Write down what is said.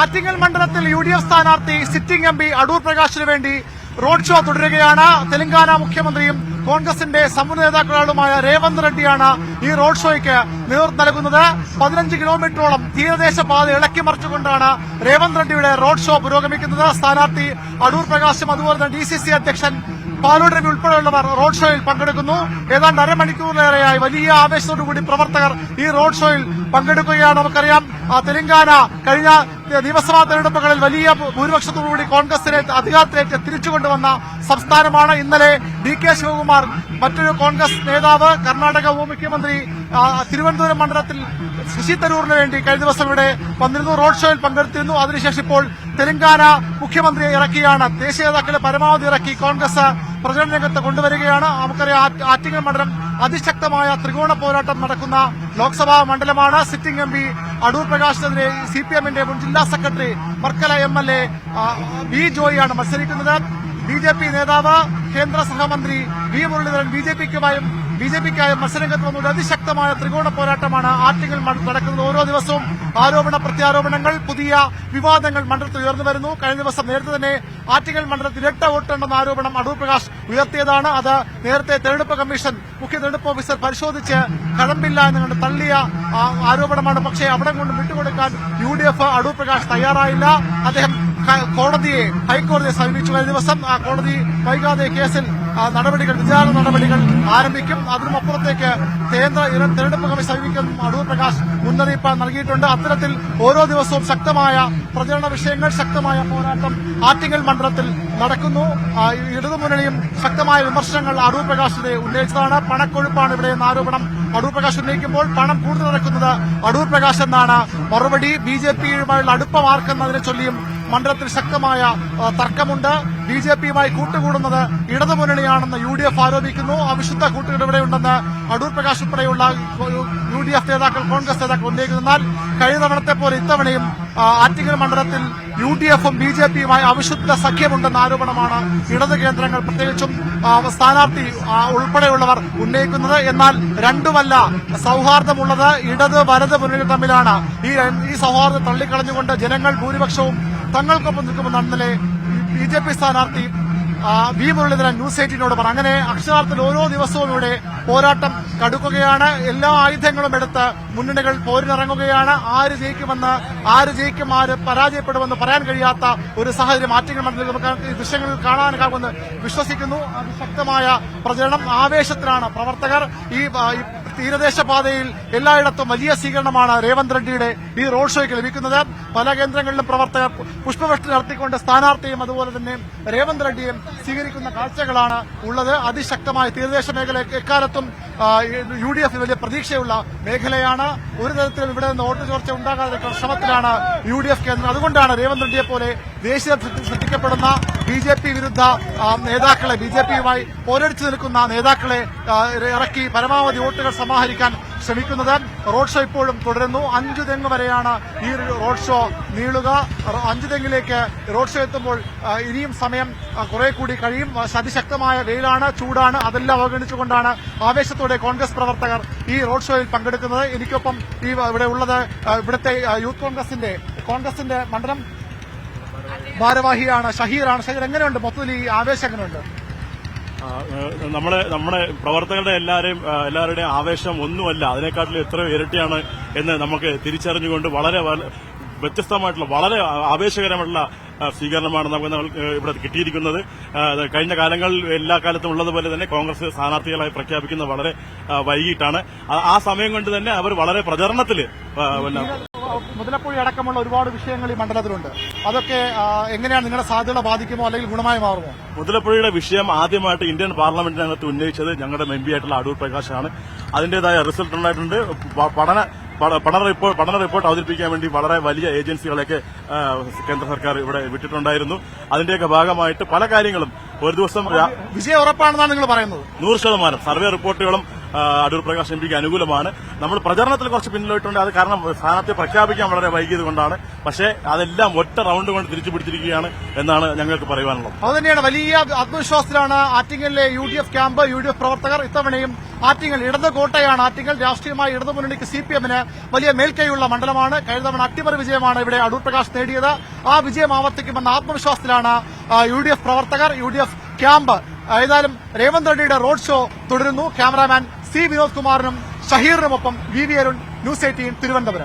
ആറ്റിങ്ങൽ മണ്ഡലത്തിൽ U D F സ്ഥാനാർത്ഥി sitting M P Adoor പ്രകാശിന് വേണ്ടി റോഡ് ഷോ തുടരുകയാണ്. തെലങ്കാന മുഖ്യമന്ത്രിയും കോൺഗ്രസിന്റെ സമൂഹ നേതാക്കളുമായ രേവന്ത് റെഡ്ഡിയാണ് ഈ റോഡ് ഷോയ്ക്ക് നേതൃത്വം നൽകുന്നത്. പതിനഞ്ച് കിലോമീറ്ററോളം തീരദേശ പാത ഇളക്കി മറിച്ചുകൊണ്ടാണ് രേവന്ത് റെഡ്ഡിയുടെ റോഡ് ഷോ പുരോഗമിക്കുന്നത്. സ്ഥാനാർത്ഥി അടൂർ പ്രകാശും അതുപോലെ തന്നെ ഡി അധ്യക്ഷൻ പാലോട് രവി ഉൾപ്പെടെയുള്ളവർ റോഡ് ഷോയിൽ പങ്കെടുക്കുന്നു. ഏതാണ്ട് അരമണിക്കൂറിലേറെയായി വലിയ ആവേശത്തോടുകൂടി പ്രവർത്തകർ ഈ റോഡ് ഷോയിൽ പങ്കെടുക്കുകയാണ് നമുക്കറിയാം. തെലങ്കാന കഴിഞ്ഞ നിയമസഭാ തെരഞ്ഞെടുപ്പുകളിൽ വലിയ ഭൂരിപക്ഷത്തോടുകൂടി കോൺഗ്രസിനെ അധികാരത്തിലേക്ക് തിരിച്ചുകൊണ്ടുവന്ന സംസ്ഥാനമാണ് ഇന്നലെ ഡി കെ ശിവകുമാർ. മറ്റൊരു കോൺഗ്രസ് നേതാവ് കർണാടക ഉപമുഖ്യമന്ത്രി തിരുവനന്തപുരം മണ്ഡലത്തിൽ ശശി തരൂറിന് വേണ്ടി കഴിഞ്ഞ ദിവസം ഇവിടെ വന്നിരുന്നു. റോഡ് ഷോയിൽ പങ്കെടുത്തിരുന്നു. അതിനുശേഷം ഇപ്പോൾ തെലങ്കാന മുഖ്യമന്ത്രിയെ ഇറക്കിയാണ്. ദേശീയ നേതാക്കളെ പരമാവധി ഇറക്കി കോൺഗ്രസ് പ്രചരണ രംഗത്ത് കൊണ്ടുവരികയാണ്. നമുക്കറിയാം ആറ്റിങ്ങൽ മണ്ഡലം അതിശക്തമായ ത്രികോണ പോരാട്ടം നടക്കുന്ന ലോക്സഭാ മണ്ഡലമാണ്. സിറ്റിംഗ് എം പി അടൂർ പ്രകാശിനെതിരെ സി പി എമ്മിന്റെ മുൻ ജില്ലാ secretary Varkala M L A V ജോയിയാണ് മത്സരിക്കുന്നത്. ബി ജെ പി നേതാവ് കേന്ദ്ര സഹമന്ത്രി വി മുരളീധരൻ ബി ജെ പിക്കുമായും ബി ജെ പിക്കായ മത്സരരംഗത്ത് വന്നുകൊണ്ട് അതിശക്തമായ ത്രികോണ പോരാട്ടമാണ് ആറ്റിങ്ങൽ നടക്കുന്നത്. ഓരോ ദിവസവും ആരോപണ പ്രത്യാരോപണങ്ങൾ പുതിയ വിവാദങ്ങൾ മണ്ഡലത്തിൽ ഉയർന്നു വരുന്നു. കഴിഞ്ഞ ദിവസം നേരത്തെ തന്നെ ആറ്റിങ്ങൽ മണ്ഡലത്തിൽ ഇരട്ട വോട്ടുണ്ടെന്ന ആരോപണം അടൂർ പ്രകാശ് ഉയർത്തിയതാണ്. അത് നേരത്തെ തെരഞ്ഞെടുപ്പ് കമ്മീഷൻ മുഖ്യ തെരഞ്ഞെടുപ്പ് ഓഫീസർ പരിശോധിച്ച് കഴമ്പില്ല എന്ന് കണ്ട് തള്ളിയ ആരോപണമാണ്. പക്ഷേ അവിടെ കൊണ്ട് വിട്ടുകൊടുക്കാൻ U D F Adoor Prakash തയ്യാറായില്ല. അദ്ദേഹം കോടതിയെ ഹൈക്കോടതിയെ സമീപിച്ചു. കഴിഞ്ഞ ദിവസം കോടതി വൈകാതെ കേസിൽ നടപടികൾ വിചാരണ നടപടികൾ ആരംഭിക്കും. അതിനുമപ്പുറത്തേക്ക് കേന്ദ്ര തെരഞ്ഞെടുപ്പ് കമ്മീഷൻ സമീപിക്കും അടൂർ പ്രകാശ് മുന്നറിയിപ്പ് നൽകിയിട്ടുണ്ട്. അത്തരത്തിൽ ഓരോ ദിവസവും ശക്തമായ പ്രചരണ വിഷയങ്ങൾ ശക്തമായ പോരാട്ടം ആറ്റിങ്ങൽ മണ്ഡലത്തിൽ നടക്കുന്നു. ഇടതുമുന്നണിയും ശക്തമായ വിമർശനങ്ങൾ അടൂർ പ്രകാശിനെ ഉന്നയിച്ചതാണ്. പണക്കൊഴുപ്പാണ് ഇവിടെ എന്ന ആരോപണം അടൂർ പ്രകാശ് ഉന്നയിക്കുമ്പോൾ പണം കൂടുതൽ നടക്കുന്നത് അടൂർ പ്രകാശ് എന്നാണ്. മറുപടി ബി ജെ പിയുമായുള്ള അടുപ്പം ചൊല്ലിയും മണ്ഡലത്തിൽ ശക്തമായ തർക്കമുണ്ട്. ബി ജെ പിയുമായി കൂട്ടുകൂടുന്നത് ഇടതുമുന്നണിയാണെന്ന് യു ഡി എഫ് ആരോപിക്കുന്നു. അവിശുദ്ധ ഇവിടെയുണ്ടെന്ന് അടൂർ പ്രകാശ് ഉൾപ്പെടെയുള്ള യു ഡി എഫ് നേതാക്കൾ കോൺഗ്രസ് നേതാക്കൾ ഉന്നയിക്കുന്നതിനാൽ കഴിഞ്ഞ തവണത്തെ പോലെ ഇത്തവണയും ആറ്റിങ്ങൽ മണ്ഡലത്തിൽ യു ഡി എഫും ബി ജെ പിയുമായി അവിശുദ്ധ സഖ്യമുണ്ടെന്ന ആരോപണമാണ് ഇടത് കേന്ദ്രങ്ങൾ പ്രത്യേകിച്ചും സ്ഥാനാർത്ഥി ഉൾപ്പെടെയുള്ളവർ ഉന്നയിക്കുന്നത്. എന്നാൽ രണ്ടുമല്ല സൗഹാർദ്ദമുള്ളത് ഇടത് വലത് മുന്നണി തമ്മിലാണ്. ഈ സൗഹാർദ്ദം തള്ളിക്കളഞ്ഞുകൊണ്ട് ജനങ്ങൾ ഭൂരിപക്ഷവും തങ്ങൾക്കൊപ്പം നിൽക്കുമെന്നാണ് ഇന്നലെ ബി ജെ പി സ്ഥാനാർത്ഥി വി മുരളീധരൻ ന്യൂസ് എയ്റ്റീനോട് പറഞ്ഞു. അങ്ങനെ അക്ഷരാർത്ഥത്തിൽ ഓരോ ദിവസവും ഇവിടെ പോരാട്ടം കടുക്കുകയാണ്. എല്ലാ ആയുധങ്ങളും എടുത്ത് മുന്നണികൾ പോരിനിറങ്ങുകയാണ്. ആര് ജയിക്കുമെന്ന് ആര് ജയിക്കും ആര് പരാജയപ്പെടുമെന്ന് പറയാൻ കഴിയാത്ത ഒരു സാഹചര്യം മാറ്റങ്ങൾ മണ്ഡലത്തിൽ നമുക്ക് ഈ ദൃശ്യങ്ങളിൽ കാണാനാകുമെന്ന് വിശ്വസിക്കുന്നു. അതിശക്തമായ പ്രചരണം ആവേശത്തിലാണ് പ്രവർത്തകർ. ഈ തീരദേശ പാതയിൽ എല്ലായിടത്തും വലിയ സ്വീകരണമാണ് രേവന്ത് റെഡ്ഡിയുടെ ഈ റോഡ് ഷോയ്ക്ക് ലഭിക്കുന്നത്. പല കേന്ദ്രങ്ങളിലും പ്രവർത്തകർ പുഷ്പവൃഷ്ടി നടത്തിക്കൊണ്ട് സ്ഥാനാർത്ഥിയും അതുപോലെ തന്നെ രേവന്ത് റെഡ്ഡിയും സ്വീകരിക്കുന്ന കാഴ്ചകളാണ് ഉള്ളത്. അതിശക്തമായ തീരദേശ മേഖല എക്കാലത്തും യു ഡി എഫ് വലിയ പ്രതീക്ഷയുള്ള മേഖലയാണ്. ഒരു തരത്തിലും ഇവിടെ നിന്ന് വോട്ട് ചോർച്ച ഉണ്ടാകാതിരിക്കുന്ന ശ്രമത്തിലാണ് യു ഡി എഫ് കേന്ദ്രം. അതുകൊണ്ടാണ് രേവന്ത് റെഡ്ഡിയെ പോലെ ദേശീയ ശ്രദ്ധിക്കപ്പെടുന്ന ബി ജെ പി വിരുദ്ധ നേതാക്കളെ ബി ജെ പിയുമായി പോരടിച്ചു നിൽക്കുന്ന നേതാക്കളെ ഇറക്കി പരമാവധി വോട്ടുകൾ സമാഹരിക്കാൻ ശ്രമിക്കുന്നത്. റോഡ് ഷോ ഇപ്പോഴും തുടരുന്നു. അഞ്ചു തെങ്ങ് വരെയാണ് ഈ റോഡ് ഷോ നീളുക. അഞ്ചു തെങ്ങിലേക്ക് റോഡ് ഷോ എത്തുമ്പോൾ ഇനിയും സമയം കുറെ കൂടി കഴിയും. അതിശക്തമായ വെയിലാണ് ചൂടാണ്. അതെല്ലാം അവഗണിച്ചുകൊണ്ടാണ് ആവേശത്തോടെ കോൺഗ്രസ് പ്രവർത്തകർ ഈ റോഡ് ഷോയിൽ പങ്കെടുക്കുന്നത്. എനിക്കൊപ്പം ഈ ഇവിടെ ഉള്ളത് ഇവിടുത്തെ യൂത്ത് കോൺഗ്രസിന്റെ കോൺഗ്രസിന്റെ മണ്ഡലം ഭാരവാഹിയാണ് ഷഹീറാണ്. ഷഹീർ എങ്ങനെയുണ്ട്? മൊത്തത്തിൽ ഈ ആവേശം എങ്ങനെയുണ്ട്? ഏഹ് നമ്മുടെ പ്രവർത്തകരുടെ എല്ലാവരെയും എല്ലാവരുടെയും ആവേശം ഒന്നുമല്ല. അതിനെക്കാട്ടിലും എത്രയോ ഇരട്ടിയാണ് എന്ന് നമുക്ക് തിരിച്ചറിഞ്ഞുകൊണ്ട് വളരെ വ്യത്യസ്തമായിട്ടുള്ള വളരെ ആവേശകരമായിട്ടുള്ള സ്വീകരണമാണ് നമുക്ക് ഇവിടെ കിട്ടിയിരിക്കുന്നത്. കഴിഞ്ഞ കാലങ്ങളിൽ എല്ലാ കാലത്തും ഉള്ളതുപോലെ തന്നെ കോൺഗ്രസ് സ്ഥാനാർത്ഥികളായി പ്രഖ്യാപിക്കുന്നത് വളരെ വൈകിട്ടാണ്. ആ- സമയം കൊണ്ട് തന്നെ അവർ വളരെ പ്രചരണത്തിൽ മുതലപ്പുഴ അടക്കമുള്ള ഒരുപാട് വിഷയങ്ങൾ ഈ മണ്ഡലത്തിലുണ്ട്. അതൊക്കെ എങ്ങനെയാണ് നിങ്ങളുടെ സാധ്യത ബാധിക്കുമോ അല്ലെങ്കിൽ ഗുണമായി മാറുമോ? മുതലപ്പുഴയുടെ വിഷയം ആദ്യമായിട്ട് ഇന്ത്യൻ പാർലമെന്റിനകത്ത് ഉന്നയിച്ചത് ഞങ്ങളുടെ എം പി ആയിട്ടുള്ള അടൂർ പ്രകാശാണ്. അതിന്റേതായ റിസൾട്ട് ഉണ്ടായിട്ടുണ്ട്. പഠന പഠന റിപ്പോർട്ട് പഠന റിപ്പോർട്ട് അവതരിപ്പിക്കാൻ വേണ്ടി വളരെ വലിയ ഏജൻസികളെയൊക്കെ കേന്ദ്ര സർക്കാർ ഇവിടെ വിട്ടിട്ടുണ്ടായിരുന്നു. അതിന്റെയൊക്കെ ഭാഗമായിട്ട് പല കാര്യങ്ങളും ഒരു ദിവസം വിജയ ഉറപ്പാണെന്നാണ് നിങ്ങൾ പറയുന്നത്? നൂറ് ശതമാനം. സർവേ റിപ്പോർട്ടുകളും അടൂർ പ്രകാശ് എം പിക്ക് അനുകൂലമാണ്. നമ്മൾ പ്രചരണത്തിൽ കുറച്ച് പിന്നിലോട്ടുണ്ട്. അത് കാരണം സ്ഥാനാർത്ഥി പ്രഖ്യാപിക്കാൻ വളരെ വൈകിയത് കൊണ്ടാണ് പക്ഷേ അതെല്ലാം ഒറ്റ റൗണ്ട് കൊണ്ട് തിരിച്ചു പിടിച്ചിരിക്കുകയാണ് എന്നാണ് ഞങ്ങൾക്ക് പറയുവാനുള്ളത്. അതുതന്നെയാണ് വലിയ ആത്മവിശ്വാസത്തിലാണ് ആറ്റിങ്ങലിലെ U D F camp U D F പ്രവർത്തകർ ഇത്തവണയും ആറ്റിങ്ങൽ ഇടത് കോട്ടയാണ്. ആറ്റിങ്ങൽ രാഷ്ട്രീയമായി ഇടതു മുന്നണിക്ക് സി പി എമ്മിന് വലിയ മേൽക്കൈയുള്ള മണ്ഡലമാണ്. കഴിഞ്ഞ തവണ അട്ടിമറി വിജയമാണ് ഇവിടെ അടൂർ പ്രകാശ് നേടിയത്. ആ വിജയം ആവർത്തിക്കുമെന്ന ആത്മവിശ്വാസത്തിലാണ് യു ഡി എഫ് പ്രവർത്തകർ യു ഡി എഫ് ക്യാമ്പ്. ഏതായാലും രേവന്ത് റെഡ്ഡിയുടെ റോഡ് ഷോ തുടരുന്നു. ക്യാമറാമാൻ സി വിനോദ് കുമാറിനും ഷഹീറിനുമൊപ്പം V V Arun news eighteen Thiruvananthapuram.